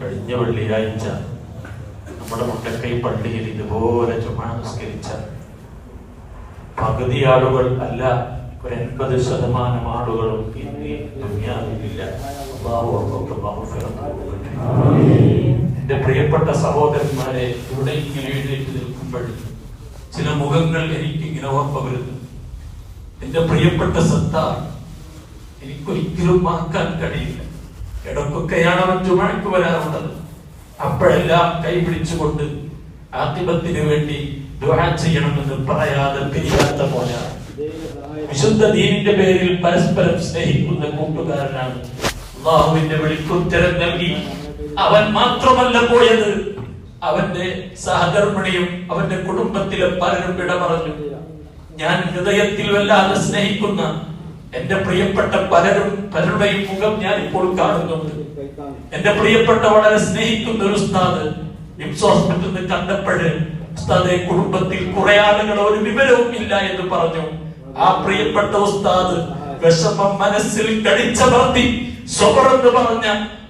കഴിഞ്ഞ വെള്ളിയാഴ്ച നമ്മുടെ മുട്ടക്കൈ പള്ളിയിൽ ഇതുപോലെ ചുമ നിസ്കരിച്ച പകുതി ആളുകൾ അല്ല ഒരു എൺപത് ശതമാനം ആളുകളും ഇന്ന്. എന്റെ പ്രിയപ്പെട്ട സഹോദരന്മാരെ ഇവിടെ ഇങ്ങനെ എഴുന്നേറ്റ് നിൽക്കുമ്പോൾ ചില മുഖങ്ങൾ എനിക്ക് ഇങ്ങനെ ഓർമ്മ വരുന്നു. എന്റെ പ്രിയപ്പെട്ട സത്ത എനിക്കൊരിക്കലും മറക്കാൻ കഴിയില്ല. ഇടക്കൊക്കെയാണ് അവൻ ചുമഴക്ക് വരാറുള്ളത് അപ്പോഴെല്ലാം കൈപിടിച്ചുകൊണ്ട് ആത്തിപത്തിന് വേണ്ടി ചെയ്യണമെന്ന് പറയാതെ പിരിയാത്ത പോലെ വിശുദ്ധ ദീനിന്റെ പേരിൽ പരസ്പരം സ്നേഹിക്കുന്ന കൂട്ടുകാരനാണ്. അള്ളാഹുവിന്റെ വെളിക്കുത്തരം നൽകി അവൻ മാത്രമല്ല പോയത്. അവന്റെ സഹധർമ്മിണിയും അവന്റെ കുടുംബത്തിലെ പലരും വിട പറഞ്ഞു ഞാൻ ഹൃദയത്തിൽ വല്ലാതെ സ്നേഹിക്കുന്ന എന്റെ പ്രിയപ്പെട്ട പലരും പലരുടെയും മുഖം ഞാൻ ഇപ്പോൾ കാണുന്നുണ്ട്. എന്റെ പ്രിയപ്പെട്ട വളരെ സ്നേഹിക്കുന്ന ഒരു ഉസ്താദ് നിംസ് ഹോസ്പിറ്റലിൽ കണ്ടപ്പോഴ് ഉസ്താദെ കുടുംബത്തിൽ കുറെ ആളുകൾ ഒരു വിവരവും ഇല്ല എന്ന് പറഞ്ഞു. ആ പ്രിയപ്പെട്ട ഉസ്താദ് വിഷമം മനസ്സിൽ കടിച്ചമർത്തി സ്വപറെന്ന് പറഞ്ഞ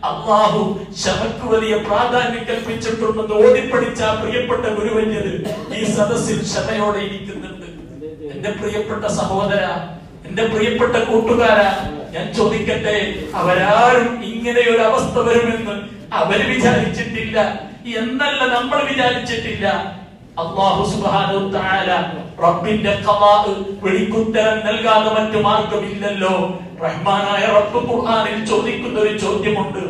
അള്ളാഹു ശമക്ക് വലിയ പ്രാധാന്യം കൽപ്പിച്ചിട്ടുണ്ടെന്ന് ഓടിപ്പടിച്ച ആ പ്രിയപ്പെട്ട ഗുരുവന്യര് ഈ സദസ്സിൽ ക്ഷമയോടെ ഇരിക്കുന്നുണ്ട്. എന്റെ പ്രിയപ്പെട്ട സഹോദര എന്റെ പ്രിയപ്പെട്ട കൂട്ടുകാര ഞാൻ ചോദിക്കട്ടെ അവരാരും ഇങ്ങനെ ഒരു അവസ്ഥ വരുമെന്ന് അവർ വിചാരിച്ചിട്ടില്ല. എന്നല്ല നമ്മൾ വിചാരിച്ചിട്ടില്ല. അള്ളാഹു തആല റബ്ബിന്റെ ഖലാഅ് വെളിക്കുത്തരം നൽകാതെ മറ്റു മാർഗമില്ലല്ലോ. റഹ്മാനായ റബ്ബ് ഖുർആനിൽ ചോദിക്കുന്ന ഒരു ചോദ്യമുണ്ട്.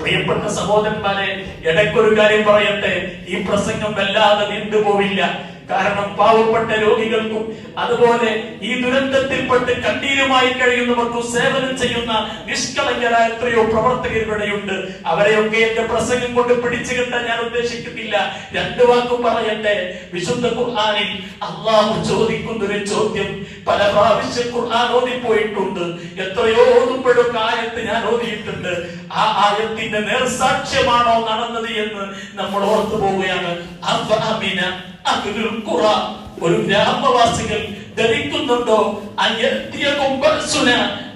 പ്രിയപ്പെട്ട സഹോദരന്മാരെ ഇടയ്ക്കൊരു കാര്യം പറയട്ടെ. ഈ പ്രസംഗം വല്ലാതെ നീണ്ടുപോവില്ല. കാരണം പാവപ്പെട്ട രോഗികൾക്കും അതുപോലെ ഈ ദുരന്തത്തിൽപ്പെട്ട് കണ്ണീരുമായി കഴിയുന്നവർക്കും സേവനം ചെയ്യുന്ന നിഷ്കളങ്കരായ എത്രയോ പ്രവർത്തകർ ഇവിടെയുണ്ട് അവരെയൊക്കെ എന്റെ പ്രസംഗം കൊണ്ട് പിടിച്ചു കിട്ടാൻ ഞാൻ ഉദ്ദേശിക്കുന്നില്ല. രണ്ടു വാക്കും പറയട്ടെ. വിശുദ്ധ ഖുർആാനിൽ അള്ളാഹു ചോദിക്കുന്ന ഒരു ചോദ്യം പല പ്രാവശ്യം ഖുർആൻ ഓതിപ്പോയിട്ടുണ്ട്. എത്രയോ ഓതുമ്പോഴും ആയത്ത് ഞാൻ ഓതിയിട്ടുണ്ട്. ആ ആയത്തിന്റെ നേർസാക്ഷ്യമാണോ നടന്നത് എന്ന് നമ്മൾ ഓർത്തു പോവുകയാണ് അഹ്ലുൽ ഖുറ ഒരു ഗ്രാമവാസികൾ ധരിക്കുന്നുണ്ടോ?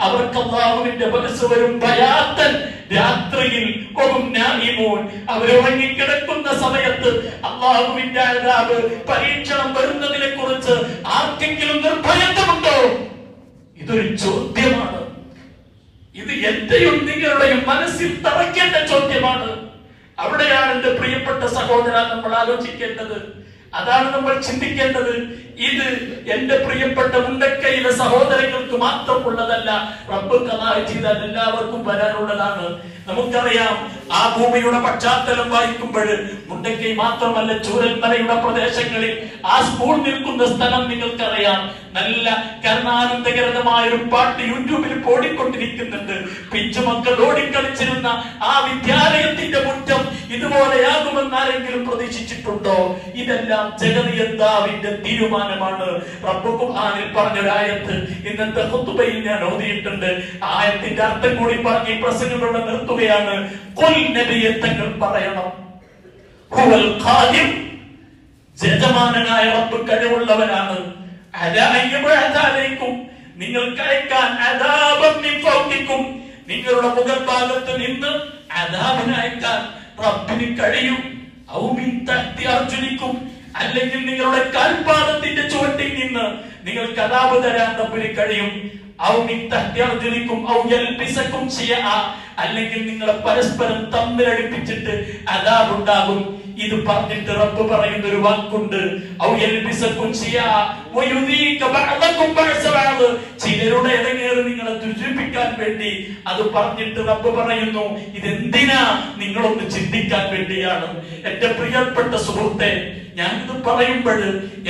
അവർക്ക് അല്ലാഹുവിന്റെ മനസ്സ് വരും ഭയാത്തൻ രാത്രിയിൽ വഹും അവരെ അവർ ഉറങ്ങിക്കിടക്കുന്ന സമയത്ത് അള്ളാഹുവിന്റെ അദാബ് പരീക്ഷണം വരുന്നതിനെ കുറിച്ച് ആർക്കെങ്കിലും നിർഭയത്വമുണ്ടോ ഇതൊരു ചോദ്യമാണ്. ഇത് എന്റെയും നിങ്ങളുടെയും മനസ്സിൽ തറയ്ക്കേണ്ട ചോദ്യമാണ്. അവിടെയാണ് എന്റെ പ്രിയപ്പെട്ട സഹോദര നമ്മൾ ആലോചിക്കേണ്ടത്. അതാണ് നമ്മൾ ചിന്തിക്കേണ്ടത്. ഇത് എന്റെ പ്രിയപ്പെട്ട മുണ്ടക്കയിലെ സഹോദരങ്ങൾക്ക് മാത്രമുള്ളതല്ല റബ്ബ് കലാഹ് ചെയ്താൽ എല്ലാവർക്കും വരാനുള്ളതാണ്. നമുക്കറിയാം ആ ഭൂമിയുടെ പശ്ചാത്തലം വായിക്കുമ്പോൾ മുണ്ടക്കൈ മാത്രമല്ല ചൂരൽമലയുടെ പ്രദേശങ്ങളിൽ ആ സ്കൂൾ നിൽക്കുന്ന സ്ഥലം നിങ്ങൾക്കറിയാം. നല്ല കരുണാനന്ദകരമായ ഒരു പാട്ട് യൂട്യൂബിൽ ഓടിക്കൊണ്ടിരിക്കുന്നുണ്ട് പിഞ്ചു മക്കൾ ഓടിക്കളിച്ചിരുന്ന ആ വിദ്യാലയത്തിന്റെ മുറ്റം ഇതുപോലെയാകുമെന്ന് ആരെങ്കിലും പ്രതീക്ഷിച്ചിട്ടുണ്ടോ? ഇതെല്ലാം ജഗതിയന്താവിന്റെ തീരുമാനമാണ്. റബ്ബ് ഖുർആനിൽ പറഞ്ഞൊരായത്ത് ഇന്നത്തെ ഹുത്തുബയിൽ ഞാൻ ഓതിയിട്ടുണ്ട്. ആയത്തിന്റെ അർത്ഥം കൂടി പറഞ്ഞ് ഈ പ്രസംഗങ്ങളുടെ നിർത്തുകയാണ്. കൊൽ നബിയെ തങ്ങൾ പറയണം. ഹുവൽ ഖാദിം. യജമാനനായ റബ്ബ് കഴിവുള്ളവനാണ്. അലാ അയ്യബഅദാലൈക്കും നിങ്ങൾക്ക് അയക്കാൻ അദാബം മിൻ നിങ്ങളുടെ മുകൾ ഭാഗത്ത് നിന്ന് അദാബിനെ അയക്കാൻ റബ്ബിന് കഴിയും. ഔമി തട്ടി അർജുനിക്കും. അല്ലെങ്കിൽ നിങ്ങളുടെ കാൽപാദത്തിന്റെ ചുവട്ടിൽ നിന്ന് നിങ്ങൾ അദാബ് തരാൻ റബ്ബിന് കഴിയും. അല്ലെങ്കിൽ നിങ്ങളെ പരസ്പരം തമ്മിലടിപ്പിച്ചിട്ട് അദാബ് ഉണ്ടാകും. ഇത് പറഞ്ഞിട്ട് റബ്ബ് പറയുന്ന ഒരു വാക്കുണ്ട് ചിലരുടെ ഇടങ്ങേറ് നിങ്ങളെ ദുരിപ്പിക്കാൻ വേണ്ടി അത് പറഞ്ഞിട്ട് റബ്ബ് പറയുന്നു ഇതെന്തിനാ നിങ്ങളൊന്ന് ചിന്തിക്കാൻ വേണ്ടിയാണ്? എന്റെ പ്രിയപ്പെട്ട സുഹൃത്തെ ഞാൻ ഇത് പറയുമ്പോൾ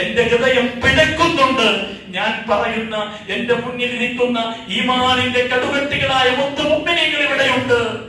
എന്റെ ഹൃദയം പിടക്കുന്നുണ്ട് ഞാൻ പറയുന്ന എന്റെ മുന്നിൽ നിൽക്കുന്ന ഈമാനിന്റെ കടുവെട്ടികളായ മുത്തുമുമ്പിനികൾ ഇവിടെയുണ്ട്.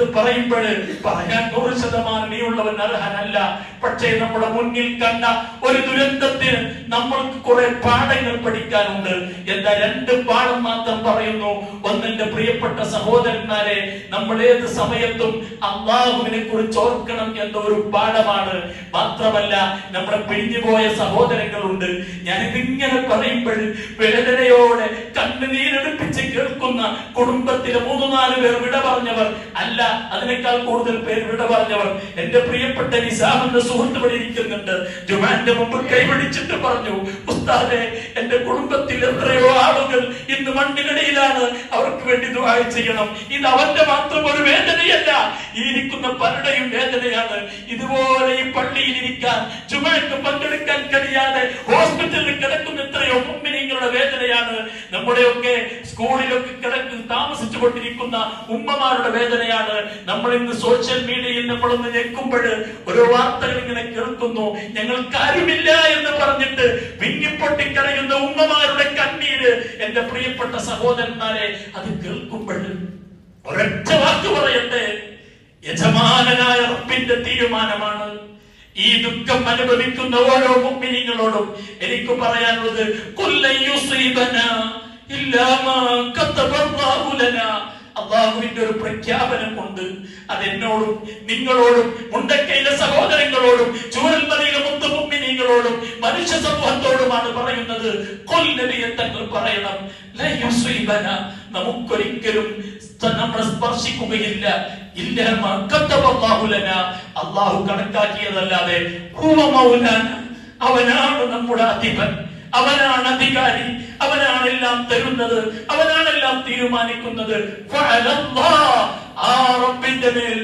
ഞാനത് പറയുമ്പോൾ പറയാൻ നൂറ് ശതമാനം നീയുള്ളവൻ അർഹനല്ല. പക്ഷേ നമ്മുടെ മുന്നിൽ കണ്ട ഒരു ദുരന്തത്തിന് നമ്മൾക്ക് കുറെ പാഠങ്ങൾ പഠിക്കാനുണ്ട്. എന്താ രണ്ട് പാഠം മാത്രം പറയുന്നു. ഒന്നെന്റെ പ്രിയപ്പെട്ട സഹോദരന്മാരെ നമ്മൾ ഏത് സമയത്തും അള്ളാഹുവിനെ കുറിച്ച് ഓർക്കണം എന്ന ഒരു പാഠമാണ്. മാത്രമല്ല നമ്മുടെ പിരിഞ്ഞുപോയ സഹോദരങ്ങളുണ്ട്. ഞാൻ ഇതിങ്ങനെ പറയുമ്പോൾ വേദനയോടെ കണ്ണുനീരെടുപ്പിച്ച് കേൾക്കുന്ന കുടുംബത്തിലെ മൂന്ന് നാല് പേർ വിട പറഞ്ഞവർ അല്ല അതിനേക്കാൾ കൂടുതൽ പേര് വിട പറഞ്ഞവർ എന്റെ പ്രിയപ്പെട്ട നിസാമിന്റെ സുഹൃത്ത് ഇവിടെ ഇരിക്കുന്നുണ്ട്. ജുമാന്റെ മുമ്പ് കൈപിടിച്ചിട്ട് പറഞ്ഞു ഉസ്താദെ എന്റെ കുടുംബത്തിൽ എത്രയോ ആളുകൾ ഇന്ന് മണ്ണിനടിയിലാണ്. അവർക്ക് വേണ്ടി ദുആ ചെയ്യണം. ഇത് അവന്റെ മാത്രം ഒരു വേദനയല്ല. ഇരിക്കുന്ന പലരുടെയും വേദനയാണ്. ഇതുപോലെ ഈ പള്ളിയിൽ ഇരിക്കാൻ ചുമക്ക് പങ്കെടുക്കാൻ കഴിയാതെ ഹോസ്പിറ്റലിൽ കിടക്കുന്ന എത്രയോ മുമ്പിനിങ്ങളുടെ വേദനയാണ്. നമ്മുടെയൊക്കെ സ്കൂളിലൊക്കെ കിടക്കുന്ന താമസിച്ചു കൊണ്ടിരിക്കുന്ന ഉമ്മമാരുടെ വേദനയാണ്. നമ്മൾ ഇന്ന് സോഷ്യൽ മീഡിയയിൽ നമ്മളൊന്ന് ഞെക്കുമ്പോൾ ഒരു വാർത്തകൾ ഇങ്ങനെ കേൾക്കുന്നു. ഞങ്ങൾക്ക് ആരുമില്ല എന്ന് പറഞ്ഞിട്ട് വിങ്ങിപ്പൊട്ടിക്കരയുന്ന ഉമ്മമാരുടെ കണ്ണീര് എന്റെ പ്രിയപ്പെട്ട സഹോദരന്മാരെ അത് കേൾക്കുമ്പോൾ ഒരൊറ്റ വാക്ക് പറയട്ടെ. യജമാനനായ റബ്ബിന്റെ തീരുമാനമാണ്. ഈ ദുഃഖം അനുഭവിക്കുന്ന ഓരോ മുമ്മിനിങ്ങളോടും എനിക്ക് പറയാനുള്ളത് കുല്ലൻ ഇല്ലാമ കതബല്ലാഹു ലനാ. അള്ളാഹുവിന്റെ ഒരു പ്രഖ്യാപനം കൊണ്ട് അതെന്നോടും നിങ്ങളോടും മുണ്ടക്കയിലെ സഹോദരങ്ങളോടും ചൂരൽമലയിലെ മുത്തുമുമ്മിനിങ്ങളോടും മനുഷ്യ സമൂഹത്തോടുമാണ് പറയുന്നത്. കൊൽ നബിയെ തങ്ങൾ പറയണം. നമുക്കൊരിക്കലും നമ്മളെ സ്പർശിക്കുകയില്ല. ഇല്ല മാ കതബല്ലാഹു ലനാ. അള്ളാഹു കണക്കാക്കിയതല്ലാതെ അവനാണ് നമ്മുടെ അധിപൻ. അവനാണ് അധികാരി അവനാണ് എല്ലാം തരുന്നത് അവനാണ് എല്ലാം തീരുമാനിക്കുന്നത്. ആ റബ്ബിന്റെ മേൽ.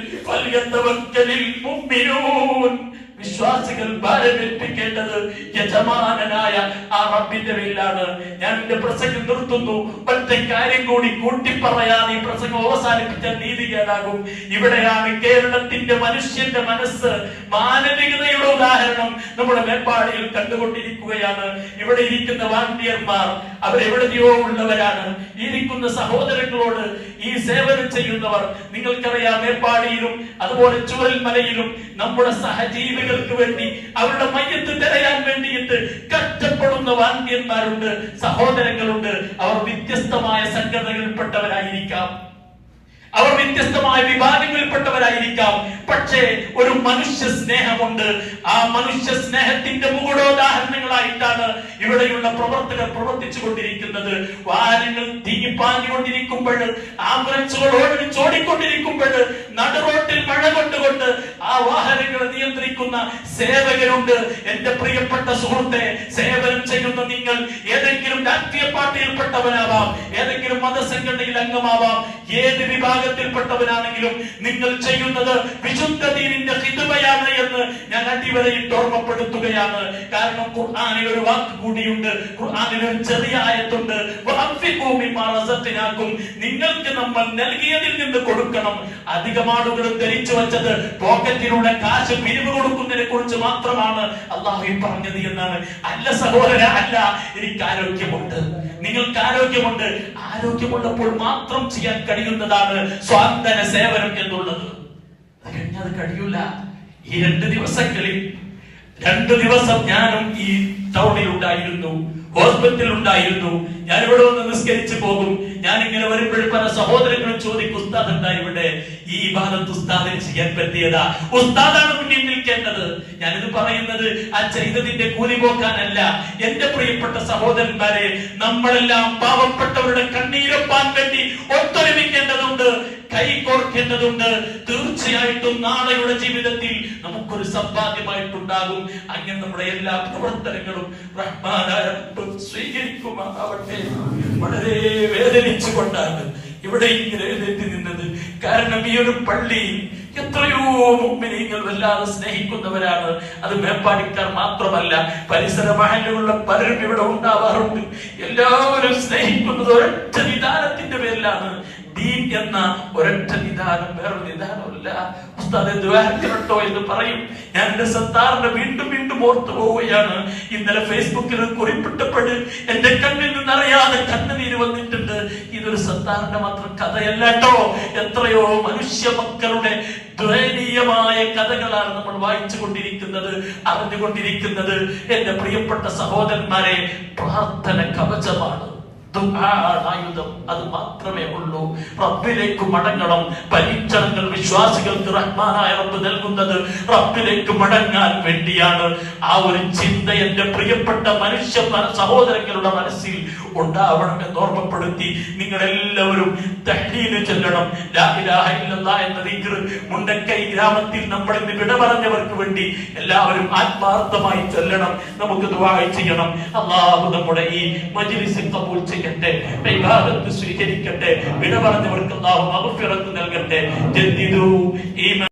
വിശ്വാസികൾ ഭാരമേൽപ്പിക്കേണ്ടത് യജമാനനായ ആ റബ്ബിന്റെ മേലാണ്. ഞാൻ എന്റെ പ്രസംഗം നിർത്തുന്നു. ഒറ്റ കാര്യം കൂടി കൂട്ടിപ്പറയാതെ ഈ പ്രസംഗം അവസാനിപ്പിച്ച നീതികേടാകും ഇവിടെയാണ് കേരളത്തിന്റെ മനുഷ്യന്റെ മനസ്സ് മാനവികതയുടെ ഉദാഹരണം നമ്മുടെ മേപ്പാടിയിൽ കണ്ടുകൊണ്ടിരിക്കുകയാണ്. ഇവിടെ ഇരിക്കുന്ന വാണ്ടിയർമാർ അവരെവിടെയോ ഉള്ളവരാണ്. ഇരിക്കുന്ന സഹോദരങ്ങളോട് ഈ സേവനം ചെയ്യുന്നവർ നിങ്ങൾക്കറിയാം മേപ്പാടിയിലും അതുപോലെ ചുവൽമലയിലും നമ്മുടെ സഹജീവികൾക്ക് വേണ്ടി അവരുടെ മയ്യത്ത് തിരയാൻ വേണ്ടിയിട്ട് കഷ്ടപ്പെടുന്ന വാന്തിയന്മാരുണ്ട് സഹോദരങ്ങളുണ്ട്. അവർ വ്യത്യസ്തമായ സംഘടനകളിൽപ്പെട്ടവരായിരിക്കാം. അവർ വ്യത്യസ്തമായ വിഭാഗങ്ങളിൽപ്പെട്ടവരായിരിക്കാം. പക്ഷേ ഒരു മനുഷ്യ സ്നേഹമുണ്ട്. ആ മനുഷ്യ സ്നേഹത്തിന്റെ മുകുടോദാഹരണങ്ങളായിട്ടാണ് ഇവിടെയുള്ള പ്രവർത്തകർ പ്രവർത്തിച്ചു കൊണ്ടിരിക്കുന്നത് വാഹനങ്ങൾ തീങ്ങിപ്പാഞ്ഞുകൊണ്ടിരിക്കുമ്പോൾ ആംബുലൻസുകൾ ഓടിച്ചോടിക്കൊണ്ടിരിക്കുമ്പോൾ നടുറോട്ടിൽ മഴ കൊണ്ടുകൊണ്ട് ആ വാഹനങ്ങളെ നിയന്ത്രിക്കുന്ന സേവകരുണ്ട്. എന്റെ പ്രിയപ്പെട്ട സുഹൃത്തെ സേവനം ചെയ്യുന്ന നിങ്ങൾ ഏതെങ്കിലും രാഷ്ട്രീയ പാർട്ടിയിൽപ്പെട്ടവനാവാം ഏതെങ്കിലും മതസംഘടനയിൽ അംഗമാവാം ഏത് വിഭാഗത്തിൽപ്പെട്ടവനാണെങ്കിലും നിങ്ങൾ ചെയ്യുന്നത് വിശുദ്ധ ദീനിന്റെ എന്ന് ഞാൻ അടിവരയിട്ട് ഓർമ്മപ്പെടുത്തുകയാണ്. കാരണം ഖുർആാനിൽ ഒരു വാക്ക് കൂടിയുണ്ട്. ഖുർആാനിൽ ഒരു ചെറിയ ആയത്തുണ്ട്. നിങ്ങൾക്ക് നമ്മൾ നൽകിയതിൽ നിന്ന് കൊടുക്കണം. അധികം ആളുകൾ ധരിച്ചു വെച്ചത് പോക്കറ്റിലൂടെ കാശ് പിരിവ് കൊടുക്കുന്നതിനെ കുറിച്ച് മാത്രമാണ് അള്ളാഹു പറഞ്ഞത് എന്നാണ്. അല്ല സഹോദര അല്ല എനിക്ക് ആരോഗ്യമുണ്ട്. നിങ്ങൾക്ക് ആരോഗ്യമുണ്ട്. ആരോഗ്യമുള്ളപ്പോൾ മാത്രം ചെയ്യാൻ കഴിയുന്നതാണ് സ്വാന്തന സേവനം എന്നുള്ളത്. അത് കഴിയൂല. ഈ രണ്ട് ദിവസങ്ങളിൽ രണ്ട് ദിവസം ഞാനും ഈ ടൗണിൽ ഉണ്ടായിരുന്നു ഹോസ്പിറ്റലിൽ ഉണ്ടായിരുന്നു. ഞാൻ ഇവിടെ വന്ന് നിസ്കരിച്ചു പോകും. ഞാൻ ഇങ്ങനെ വരുമ്പോഴും പല സഹോദരങ്ങളും ചോദിക്കും ഉസ്താദ് എന്താ ഇവിടെ? ഈ ഇബാദത്ത് ഉസ്താദിന് ചെയ്യാൻ പറ്റിയതാ. ഉസ്താദാണ് മുന്നിൽ നിൽക്കേണ്ടത്. ഞാനിത് പറയുന്നത് ആ ചെയ്തതിന്റെ കൂലി പോക്കാനല്ല എന്റെ പ്രിയപ്പെട്ട സഹോദരന്മാരെ നമ്മളെല്ലാം പാവപ്പെട്ടവരുടെ കണ്ണീരൊപ്പാൻ വേണ്ടി ഒത്തൊരുമിക്കേണ്ടതുണ്ട് കൈ കോർക്കേണ്ടതുണ്ട് തീർച്ചയായിട്ടും നാളെയുടെ ജീവിതത്തിൽ നമുക്കൊരു സമ്പാദ്യമായിട്ടുണ്ടാകും അങ്ങനെ നമ്മുടെ എല്ലാ പ്രവർത്തനങ്ങളും റഹ്മാനായ റബ്ബ് സ്വീകരിക്കുമാറാവട്ടെ. വളരെ വേദനിച്ചുകൊണ്ടാണ് ഇവിടെ ഇങ്ങനെ എഴുന്നേറ്റ് നിന്നത്. കാരണം ഈ ഒരു പള്ളി എത്രയോ മുമ്പിനീങ്ങൾ വല്ലാതെ സ്നേഹിക്കുന്നവരാണ്. അത് മേപ്പാടിക്കാർ മാത്രമല്ല പരിസര മഹലുകളുള്ള പലരും ഇവിടെ ഉണ്ടാവാറുണ്ട്. എല്ലാവരും സ്നേഹിക്കുന്നത് ഒരൊറ്റ നിദാനത്തിന്റെ പേരിലാണ്. ദീൻ എന്ന ഒരൊറ്റ നിദാനം വേറൊരു നിദാനമല്ല ഉസ്താദെ ദ്വാരക്കട്ടോ എന്ന് പറയും. ഞാൻ എന്റെ സത്താറിനെ വീണ്ടും വീണ്ടും ഓർത്തു പോവുകയാണ്. ഇന്നലെ ഫേസ്ബുക്കിൽ കുറിപ്പിട്ടപ്പോൾ എന്റെ കണ്ണിൽ നിന്നറിയാതെ കണ്ണുനീര് വന്നിട്ടുണ്ട്. ഇതൊരു സത്താറിന്റെ മാത്രം കഥയല്ല കേട്ടോ. എത്രയോ മനുഷ്യ മക്കളുടെ ദയനീയമായ കഥകളാണ് നമ്മൾ വായിച്ചു കൊണ്ടിരിക്കുന്നത് അറിഞ്ഞുകൊണ്ടിരിക്കുന്നത്. എന്റെ പ്രിയപ്പെട്ട സഹോദരന്മാരെ പ്രാർത്ഥന കവചമാണ്. ദുആണ് ആയുധം അത് മാത്രമേ ഉള്ളൂ. റബ്ബിലേക്ക് മടങ്ങണം. പരീക്ഷണങ്ങൾ വിശ്വാസികൾക്ക് റഹ്മാനായ റബ്ബ് നൽകുന്നത് റബ്ബിലേക്ക് മടങ്ങാൻ വേണ്ടിയാണ്. ആ ഒരു ചിന്ത എന്റെ പ്രിയപ്പെട്ട മനുഷ്യ മന- സഹോദരങ്ങളുടെ മനസ്സിൽ ഉണ്ടാവണം എന്ന് ഓർമ്മപ്പെടുത്തി നിങ്ങൾ എല്ലാവരും തഹ്ലീൽ ചെല്ലണം. എന്ന ദിക്ർ മുണ്ടക്കൈ ഗ്രാമത്തിൽ നമ്മൾ ഇന്ന് വിട പറഞ്ഞവർക്ക് വേണ്ടി എല്ലാവരും ആത്മാർത്ഥമായി ചൊല്ലണം. നമുക്ക് ദുആ ചെയ്യണം. അള്ളാഹു നമ്മുടെ ഈ മജ്ലിസ് കബൂൽ ചെയ്യട്ടെ സ്വീകരിക്കട്ടെ വിട പറഞ്ഞവർക്ക് അള്ളാഹു മഗ്ഫിറത്ത് നൽകട്ടെ. ജന്തിതു ഈമാൻ